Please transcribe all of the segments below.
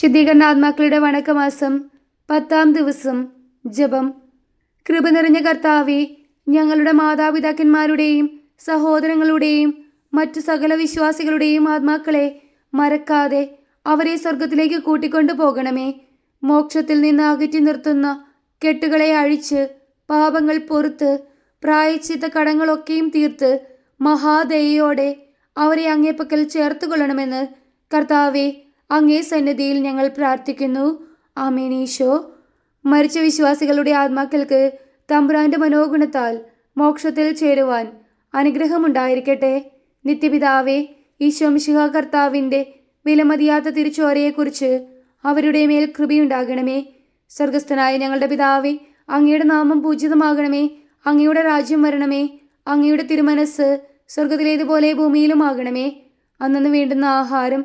ശുദ്ധീകരണ ആത്മാക്കളുടെ വണക്കമാസം പത്താം ദിവസം ജപം. കൃപ നിറഞ്ഞ കർത്താവെ ഞങ്ങളുടെ മാതാപിതാക്കന്മാരുടെയും സഹോദരങ്ങളുടെയും മറ്റു സകല വിശ്വാസികളുടെയും ആത്മാക്കളെ മറക്കാതെ അവരെ സ്വർഗത്തിലേക്ക് കൂട്ടിക്കൊണ്ടു പോകണമേ. മോക്ഷത്തിൽ നിന്ന് അകറ്റി നിർത്തുന്ന കെട്ടുകളെ അഴിച്ച് പാപങ്ങൾ പൊറുത്ത് പ്രായച്ചിത്ത കടങ്ങളൊക്കെയും തീർത്ത് മഹാദയോടെ അവരെ അങ്ങേപ്പക്കൽ ചേർത്ത് കൊള്ളണമെന്ന് കർത്താവെ അങ്ങേ സന്നദ്ധിയിൽ ഞങ്ങൾ പ്രാർത്ഥിക്കുന്നു. ആമേനീശോ മരിച്ച വിശ്വാസികളുടെ ആത്മാക്കൾക്ക് തമ്പുരാന്റെ മനോഗുണത്താൽ മോക്ഷത്തിൽ ചേരുവാൻ അനുഗ്രഹമുണ്ടായിരിക്കട്ടെ. നിത്യപിതാവേ ഈശോമിശിഹ കർത്താവിന്റെ വിലമതിയാത്ത തിരിച്ചോരയെക്കുറിച്ച് അവരുടെ മേൽ കൃപയുണ്ടാകണമേ. സ്വർഗസ്ഥനായ ഞങ്ങളുടെ പിതാവേ അങ്ങയുടെ നാമം പൂജിതമാകണമേ. അങ്ങയുടെ രാജ്യം വരണമേ. അങ്ങയുടെ തിരുമനസ് സ്വർഗത്തിലേതുപോലെ ഭൂമിയിലുമാകണമേ. അന്നു വേണ്ടുന്ന ആഹാരം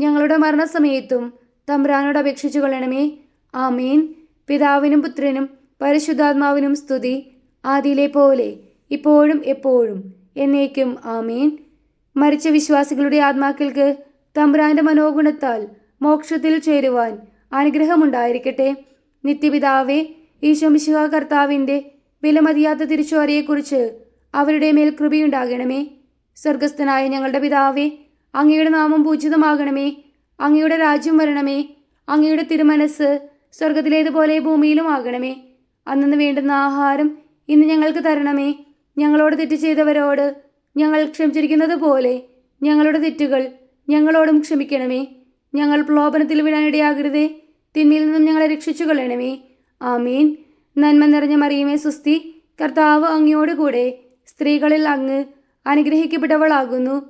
ഞങ്ങളുടെ മരണസമയത്തും തമ്പ്രാനോട് അപേക്ഷിച്ചു കൊള്ളണമേ. ആമീൻ. പിതാവിനും പുത്രനും പരിശുദ്ധാത്മാവിനും സ്തുതി ആദിയിലെ പോലെ ഇപ്പോഴും എപ്പോഴും എന്നേക്കും ആമീൻ. മരിച്ച വിശ്വാസികളുടെ ആത്മാക്കൾക്ക് തമ്പ്രാന്റെ മനോഗുണത്താൽ മോക്ഷത്തിൽ ചേരുവാൻ അനുഗ്രഹമുണ്ടായിരിക്കട്ടെ. നിത്യപിതാവെ ഈശോമിശിഹ കർത്താവിന്റെ വിലമതിയാത്ത തിരിച്ചുവരയെക്കുറിച്ച് അവരുടെ മേൽ കൃപയുണ്ടാകണമേ. സ്വർഗസ്ഥനായ ഞങ്ങളുടെ പിതാവേ അങ്ങയുടെ നാമം പൂജിതമാകണമേ. അങ്ങയുടെ രാജ്യം വരണമേ. അങ്ങയുടെ തിരുമനസ് സ്വർഗത്തിലേതുപോലെ ഭൂമിയിലും ആകണമേ അന്നു വേണ്ടുന്ന ആഹാരം ഇന്ന് ഞങ്ങൾക്ക് തരണമേ. ഞങ്ങളോട് തെറ്റ് ചെയ്തവരോട് ഞങ്ങൾ ക്ഷമിച്ചിരിക്കുന്നത് പോലെ ഞങ്ങളുടെ തെറ്റുകൾ ഞങ്ങളോടും ക്ഷമിക്കണമേ. ഞങ്ങൾ പ്രലോഭനത്തിൽ വിടാനിടയാകരുതേ തിന്മയിൽ നിന്നും ഞങ്ങളെ രക്ഷിച്ചു കൊള്ളണമേ ആമീൻ. നന്മ നിറഞ്ഞ മറിയുമേ സുസ്തി. കർത്താവ് അങ്ങയോടുകൂടെ സ്ത്രീകളിൽ അങ്ങ് അനുഗ്രഹിക്കപ്പെട്ടവളാകുന്നു.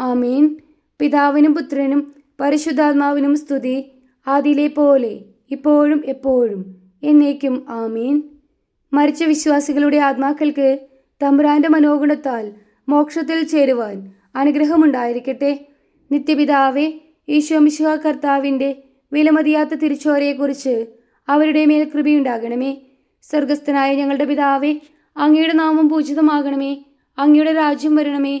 ആമീൻ. പിതാവിനും പുത്രനും പരിശുദ്ധാത്മാവിനും സ്തുതി ആദിയിലെ പോലെ ഇപ്പോഴും എപ്പോഴും എന്നേക്കും ആമീൻ. മരിച്ച വിശ്വാസികളുടെ ആത്മാക്കൾക്ക് തമ്പുരാന്റെ മനോഗുണത്താൽ മോക്ഷത്തിൽ ചേരുവാൻ അനുഗ്രഹമുണ്ടായിരിക്കട്ടെ. നിത്യപിതാവേ ഈശോമിശുഹ കർത്താവിന്റെ വിലമതിയാത്ത തിരിച്ചോരയെക്കുറിച്ച് അവരുടെ മേൽ കൃപയുണ്ടാകണമേ. സ്വർഗസ്ഥനായ ഞങ്ങളുടെ പിതാവെ അങ്ങയുടെ നാമം പൂജിതമാകണമേ. അങ്ങയുടെ രാജ്യം വരണമേ.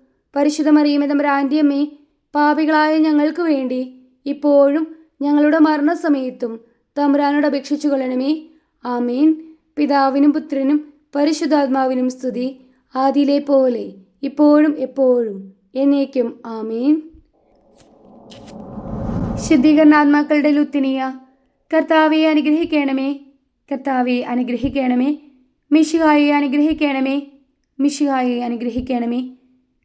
പരിശുദ്ധ മറിയമേ തമ്പുരാന്റെ അമ്മേ പാപികളായ ഞങ്ങൾക്ക് വേണ്ടി ഇപ്പോഴും ഞങ്ങളുടെ മരണസമയത്തും തമ്പുരാനോട് അപേക്ഷിച്ചു കൊള്ളണമേ. ആമീൻ. പിതാവിനും പുത്രനും പരിശുദ്ധാത്മാവിനും സ്തുതി ആദിയിലെ പോലെ ഇപ്പോഴും എപ്പോഴും എന്നേക്കും ആമീൻ. ശുദ്ധീകരണാത്മാക്കളുടെ ലുത്തിനിയ കർത്താവെ അനുഗ്രഹിക്കണമേ. കർത്താവെ അനുഗ്രഹിക്കണമേ. മിഷിഹായെ അനുഗ്രഹിക്കണമേ. മിഷിഹായെ അനുഗ്രഹിക്കണമേ.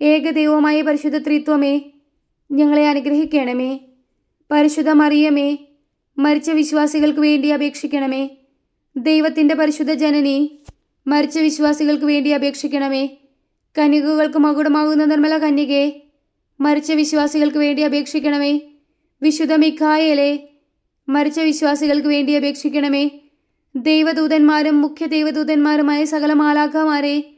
ഏകദൈവമായ പരിശുദ്ധ ത്രിത്വമേ ഞങ്ങളെ അനുഗ്രഹിക്കണമേ. പരിശുദ്ധ മറിയമേ മരിച്ച വിശ്വാസികൾക്ക് വേണ്ടി അപേക്ഷിക്കണമേ. ദൈവത്തിന്റെ പരിശുദ്ധ ജനനി മരിച്ച വിശ്വാസികൾക്ക് വേണ്ടി അപേക്ഷിക്കണമേ. കന്യകകൾക്ക് മകുടമാകുന്ന നിർമ്മല കന്യകെ മരിച്ച വിശ്വാസികൾക്ക് വേണ്ടി അപേക്ഷിക്കണമേ. വിശുദ്ധ മിഖായലെ മരിച്ച വിശ്വാസികൾക്ക് വേണ്ടി അപേക്ഷിക്കണമേ. ദൈവദൂതന്മാരും മുഖ്യ ദൈവദൂതന്മാരുമായ സകല മാലാഖമാരെ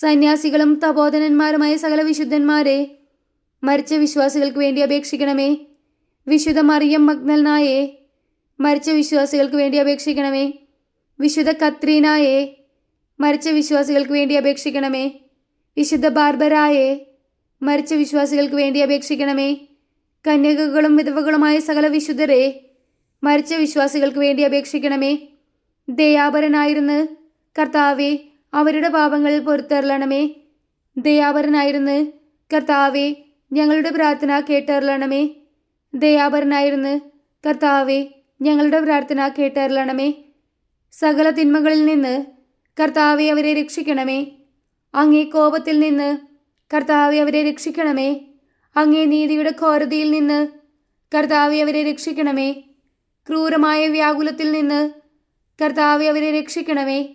സന്യാസികളും തപോധനന്മാരുമായ സകല വിശുദ്ധന്മാരെ മരിച്ച വിശ്വാസികൾക്ക് വേണ്ടി അപേക്ഷിക്കണമേ. വിശുദ്ധ മറിയം മഗ്നൽനായെ മരിച്ച വിശ്വാസികൾക്ക് വേണ്ടി അപേക്ഷിക്കണമേ. വിശുദ്ധ കത്രീനായെ മരിച്ച വിശ്വാസികൾക്ക് വേണ്ടി അപേക്ഷിക്കണമേ. വിശുദ്ധ ബാർബരായെ മരിച്ച വിശ്വാസികൾക്ക് വേണ്ടി അപേക്ഷിക്കണമേ. കന്യകകളും വിധവകളുമായ സകല വിശുദ്ധരെ മരിച്ച വിശ്വാസികൾക്ക് വേണ്ടി അപേക്ഷിക്കണമേ. ദയാപരനായിരുന്ന് കർത്താവെ അവരുടെ പാപങ്ങൾ പൊറുത്തരളണമേ ദയാപരനായിരുന്ന്. കർത്താവെ ഞങ്ങളുടെ പ്രാർത്ഥന കേട്ടറിയണമേ. ദയാപരനായിരുന്ന്. കർത്താവെ ഞങ്ങളുടെ പ്രാർത്ഥന കേട്ടറിയണമേ. സകല തിന്മകളിൽ നിന്ന് കർത്താവെ അവരെ രക്ഷിക്കണമേ. അങ്ങേ കോപത്തിൽ നിന്ന് കർത്താവെ അവരെ രക്ഷിക്കണമേ. അങ്ങേ നീതിയുടെ കോരതിയിൽ നിന്ന് കർത്താവെ അവരെ രക്ഷിക്കണമേ. ക്രൂരമായ വ്യാകുലത്തിൽ നിന്ന് കർത്താവെ അവരെ രക്ഷിക്കണമേ.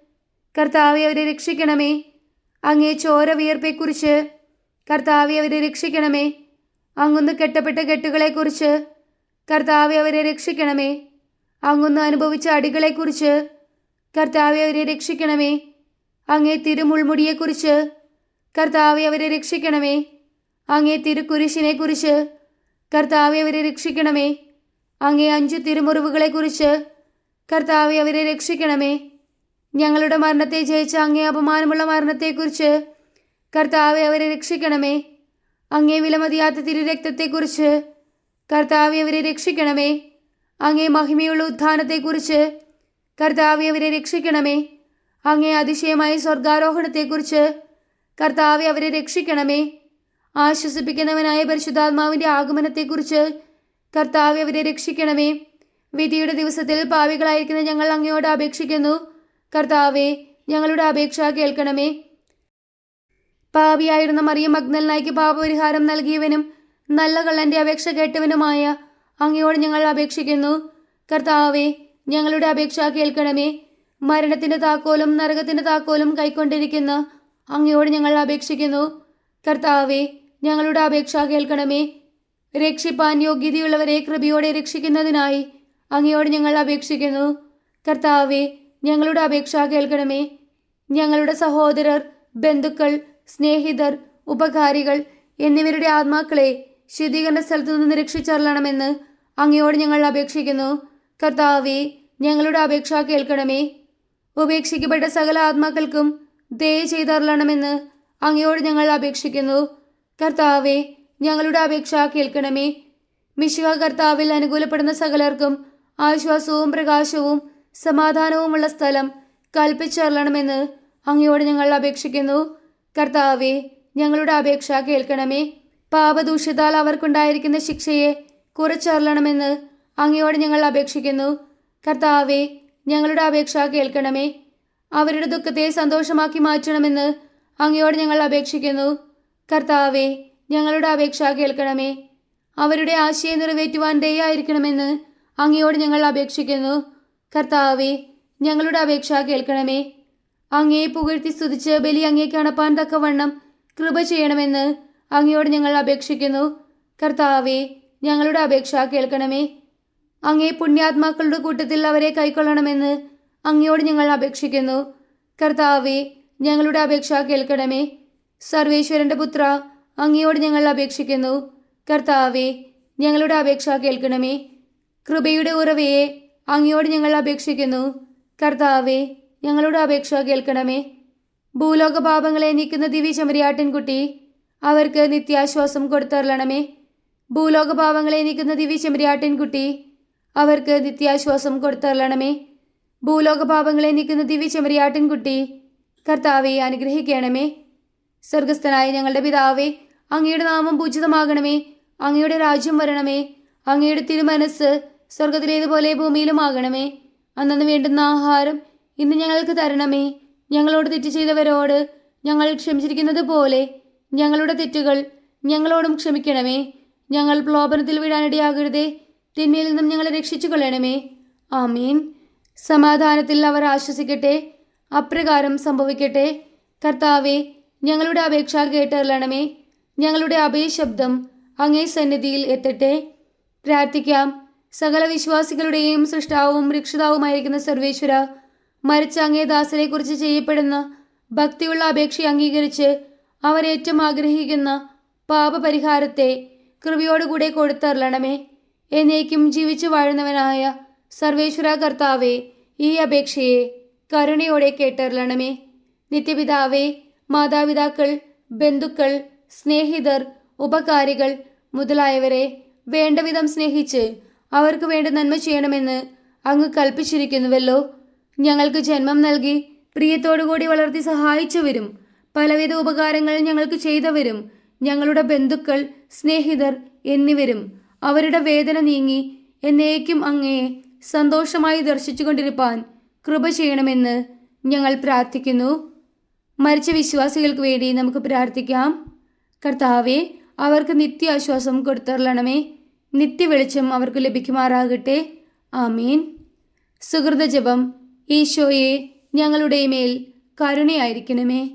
കർത്താവെ അവരെ രക്ഷിക്കണമേ. അങ്ങേ ചോര വിയർപ്പെക്കുറിച്ച് കർത്താവെ അവരെ രക്ഷിക്കണമേ. അങ്ങൊന്ന് കെട്ടപ്പെട്ട കെട്ടുകളെക്കുറിച്ച് കർത്താവെ അവരെ രക്ഷിക്കണമേ. അങ്ങൊന്ന് അനുഭവിച്ച അടികളെക്കുറിച്ച് കർത്താവെ അവരെ രക്ഷിക്കണമേ. അങ്ങേ തിരുമുൾമുടിയെക്കുറിച്ച് കർത്താവെ അവരെ രക്ഷിക്കണമേ. അങ്ങേ തിരുക്കുരിശിനെക്കുറിച്ച് കർത്താവെ അവരെ രക്ഷിക്കണമേ. അങ്ങേ അഞ്ചു തിരുമുറിവുകളെക്കുറിച്ച് കർത്താവെ അവരെ രക്ഷിക്കണമേ. ഞങ്ങളുടെ മരണത്തെ ജയിച്ച അങ്ങേ അപമാനമുള്ള മരണത്തെക്കുറിച്ച് കർത്താവെ അവരെ രക്ഷിക്കണമേ. അങ്ങേ വിലമതിയാത്ത തിരുരക്തത്തെക്കുറിച്ച് കർത്താവെ അവരെ രക്ഷിക്കണമേ. അങ്ങേ മഹിമയുള്ള ഉത്ഥാനത്തെക്കുറിച്ച് കർത്താവെ അവരെ രക്ഷിക്കണമേ. അങ്ങേ അതിശയമായ സ്വർഗാരോഹണത്തെക്കുറിച്ച് കർത്താവെ അവരെ രക്ഷിക്കണമേ. ആശ്വസിപ്പിക്കുന്നവനായ പരിശുദ്ധാത്മാവിന്റെ ആഗമനത്തെക്കുറിച്ച് കർത്താവെ അവരെ രക്ഷിക്കണമേ. വിധിയുടെ ദിവസത്തിൽ പാവികളായിരിക്കുന്ന ഞങ്ങൾ അങ്ങയോട് അപേക്ഷിക്കുന്നു. കർത്താവെ ഞങ്ങളുടെ അപേക്ഷ കേൾക്കണമേ. പാപിയായിരുന്ന മറിയം മഗ്നലിനായിക്ക് പാപപരിഹാരം നൽകിയവനും നല്ല കള്ളന്റെ അപേക്ഷ കേട്ടവനുമായ അങ്ങയോട് ഞങ്ങൾ അപേക്ഷിക്കുന്നു. കർത്താവെ ഞങ്ങളുടെ അപേക്ഷ കേൾക്കണമേ. മരണത്തിന്റെ താക്കോലും നരകത്തിന്റെ താക്കോലും കൈക്കൊണ്ടിരിക്കുന്ന അങ്ങയോട് ഞങ്ങൾ അപേക്ഷിക്കുന്നു. കർത്താവെ ഞങ്ങളുടെ അപേക്ഷ കേൾക്കണമേ. രക്ഷിപ്പാൻ യോഗ്യതയുള്ളവരെ കൃപയോടെ രക്ഷിക്കുന്നതിനായി അങ്ങയോട് ഞങ്ങൾ അപേക്ഷിക്കുന്നു. കർത്താവെ ഞങ്ങളുടെ അപേക്ഷ കേൾക്കണമേ. ഞങ്ങളുടെ സഹോദരർ ബന്ധുക്കൾ സ്നേഹിതർ ഉപകാരികൾ എന്നിവരുടെ ആത്മാക്കളെ ശുദ്ധീകരണ സ്ഥലത്തു നിന്ന് രക്ഷിച്ചറളണമെന്ന് അങ്ങയോട് ഞങ്ങൾ അപേക്ഷിക്കുന്നു. കർത്താവെ ഞങ്ങളുടെ അപേക്ഷ കേൾക്കണമേ. ഉപേക്ഷിക്കപ്പെട്ട സകല ആത്മാക്കൾക്കും ദയ ചെയ്തറളണമെന്ന് അങ്ങയോട് ഞങ്ങൾ അപേക്ഷിക്കുന്നു. കർത്താവെ ഞങ്ങളുടെ അപേക്ഷ കേൾക്കണമേ. മിശിവ കർത്താവിൽ അനുകൂലപ്പെടുന്ന സകലർക്കും ആശ്വാസവും പ്രകാശവും സമാധാനവുമുള്ള സ്ഥലം കൽപ്പിച്ചറളണമെന്ന് അങ്ങയോട് ഞങ്ങൾ അപേക്ഷിക്കുന്നു. കർത്താവെ ഞങ്ങളുടെ അപേക്ഷ കേൾക്കണമേ. പാപദൂഷ്യത്താൽ അവർക്കുണ്ടായിരിക്കുന്ന ശിക്ഷയെ കുറച്ചറളണമെന്ന് അങ്ങയോട് ഞങ്ങൾ അപേക്ഷിക്കുന്നു. കർത്താവെ ഞങ്ങളുടെ അപേക്ഷ കേൾക്കണമേ. അവരുടെ ദുഃഖത്തെ സന്തോഷമാക്കി മാറ്റണമെന്ന് അങ്ങയോട് ഞങ്ങൾ അപേക്ഷിക്കുന്നു. കർത്താവെ ഞങ്ങളുടെ അപേക്ഷ കേൾക്കണമേ. അവരുടെ ആശയം നിറവേറ്റുവാൻ ദയായിരിക്കണമെന്ന് അങ്ങയോട് ഞങ്ങൾ അപേക്ഷിക്കുന്നു. കർത്താവെ ഞങ്ങളുടെ അപേക്ഷ കേൾക്കണമേ. അങ്ങയെ പുകഴ്ത്തി സ്തുതിച്ച് ബലി അങ്ങേക്ക് അണപ്പാൻ തക്കവണ്ണം കൃപ ചെയ്യണമെന്ന് അങ്ങയോട് ഞങ്ങൾ അപേക്ഷിക്കുന്നു. കർത്താവെ ഞങ്ങളുടെ അപേക്ഷ കേൾക്കണമേ. അങ്ങേ പുണ്യാത്മാക്കളുടെ കൂട്ടത്തിൽ അവരെ കൈക്കൊള്ളണമെന്ന് അങ്ങയോട് ഞങ്ങൾ അപേക്ഷിക്കുന്നു. കർത്താവെ ഞങ്ങളുടെ അപേക്ഷ കേൾക്കണമേ. സർവേശ്വരന്റെ പുത്ര അങ്ങയോട് ഞങ്ങൾ അപേക്ഷിക്കുന്നു. കർത്താവെ ഞങ്ങളുടെ അപേക്ഷ കേൾക്കണമേ. കൃപയുടെ ഉറവയെ അങ്ങയോട് ഞങ്ങൾ അപേക്ഷിക്കുന്നു. കർത്താവേ ഞങ്ങളുടെ അപേക്ഷ കേൾക്കണമേ. ഭൂലോക പാപങ്ങളെ നീക്കുന്ന ദിവ്യ ചെമ്മരിയാട്ടിൻകുട്ടി അവർക്ക് നിത്യാശ്വാസം കൊടുത്തരളണമേ. ഭൂലോക പാപങ്ങളെ നീക്കുന്ന ദിവ്യ ചെമ്മരിയാട്ടിൻകുട്ടി അവർക്ക് നിത്യാശ്വാസം കൊടുത്തരളണമേ. ഭൂലോക പാപങ്ങളെ നീക്കുന്ന ദിവ്യ ചെമ്മരിയാട്ടിൻകുട്ടി കർത്താവെ അനുഗ്രഹിക്കണമേ. സ്വർഗസ്ഥനായ ഞങ്ങളുടെ പിതാവേ അങ്ങയുടെ നാമം പൂജിതമാകണമേ. അങ്ങയുടെ രാജ്യം വരണമേ. അങ്ങയുടെ തിരുമനസ് സ്വർഗത്തിലേതുപോലെ ഭൂമിയിലുമാകണമേ. അന്നു വേണ്ടുന്ന ആഹാരം ഇന്ന് ഞങ്ങൾക്ക് തരണമേ. ഞങ്ങളോട് തെറ്റ് ചെയ്തവരോട് ഞങ്ങൾ ക്ഷമിച്ചിരിക്കുന്നത് പോലെ ഞങ്ങളുടെ തെറ്റുകൾ ഞങ്ങളോടും ക്ഷമിക്കണമേ. ഞങ്ങൾ പ്രലോഭനത്തിൽ വീഴാനിടയാകരുതേ. തിന്മയിൽ നിന്നും ഞങ്ങളെ രക്ഷിച്ചു കൊള്ളണമേ ആമീൻ. സമാധാനത്തിൽ അവർ ആശ്വസിക്കട്ടെ. അപ്രകാരം സംഭവിക്കട്ടെ. കർത്താവെ ഞങ്ങളുടെ അപേക്ഷ കേട്ടറിയണമേ ഞങ്ങളുടെ അഭയശബ്ദം അങ്ങേ സന്നിധിയിൽ എത്തട്ടെ. പ്രാർത്ഥിക്കാം. സകല വിശ്വാസികളുടെയും സൃഷ്ടാവും രക്ഷിതാവുമായിരിക്കുന്ന സർവേശ്വര മരിച്ച അങ്ങേ കുറിച്ച് ചെയ്യപ്പെടുന്ന ഭക്തിയുള്ള അപേക്ഷ അംഗീകരിച്ച് അവരേറ്റവും ആഗ്രഹിക്കുന്ന പാപപരിഹാരത്തെ കൃപയോടുകൂടെ കൊടുത്തരളണമേ എന്നേക്കും ജീവിച്ചു വാഴുന്നവനായ സർവേശ്വര കർത്താവെ ഈ അപേക്ഷയെ കരുണയോടെ കേട്ടറിയണമേ നിത്യപിതാവേ മാതാപിതാക്കൾ ബന്ധുക്കൾ സ്നേഹിതർ ഉപകാരികൾ മുതലായവരെ വേണ്ടവിധം സ്നേഹിച്ച് അവർക്ക് വേണ്ട നന്മ ചെയ്യണമെന്ന് അങ്ങ് കൽപ്പിച്ചിരിക്കുന്നുവല്ലോ. ഞങ്ങൾക്ക് ജന്മം നൽകി പ്രിയത്തോടുകൂടി വളർത്തി സഹായിച്ചവരും പലവിധ ഉപകാരങ്ങൾ ഞങ്ങൾക്ക് ചെയ്തവരും ഞങ്ങളുടെ ബന്ധുക്കൾ സ്നേഹിതർ എന്നിവരും അവരുടെ വേദന നീങ്ങി എന്നേക്കും അങ്ങയെ സന്തോഷമായി ദർശിച്ചുകൊണ്ടിരിപ്പാൻ കൃപ ചെയ്യണമെന്ന് ഞങ്ങൾ പ്രാർത്ഥിക്കുന്നു. മരിച്ച വിശ്വാസികൾക്ക് വേണ്ടി നമുക്ക് പ്രാർത്ഥിക്കാം. കർത്താവെ അവർക്ക് നിത്യാശ്വാസം കൊടുത്തരളണമേ. നിത്യവെളിച്ചം അവർക്ക് ലഭിക്കുമാറാകട്ടെ. ആമീൻ. സുഹൃത ജപം ഈശോയെ ഞങ്ങളുടെ മേൽ കരുണയായിരിക്കണമേ.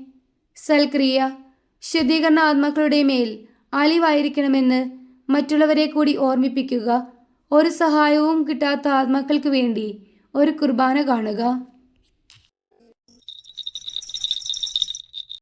സൽക്രിയ ശുദ്ധീകരണ ആത്മാക്കളുടെ മേൽ അലിവായിരിക്കണമെന്ന് മറ്റുള്ളവരെ കൂടി ഓർമ്മിപ്പിക്കുക. ഒരു സഹായവും കിട്ടാത്ത ആത്മാക്കൾക്ക് വേണ്ടി ഒരു കുർബാന കാണുക.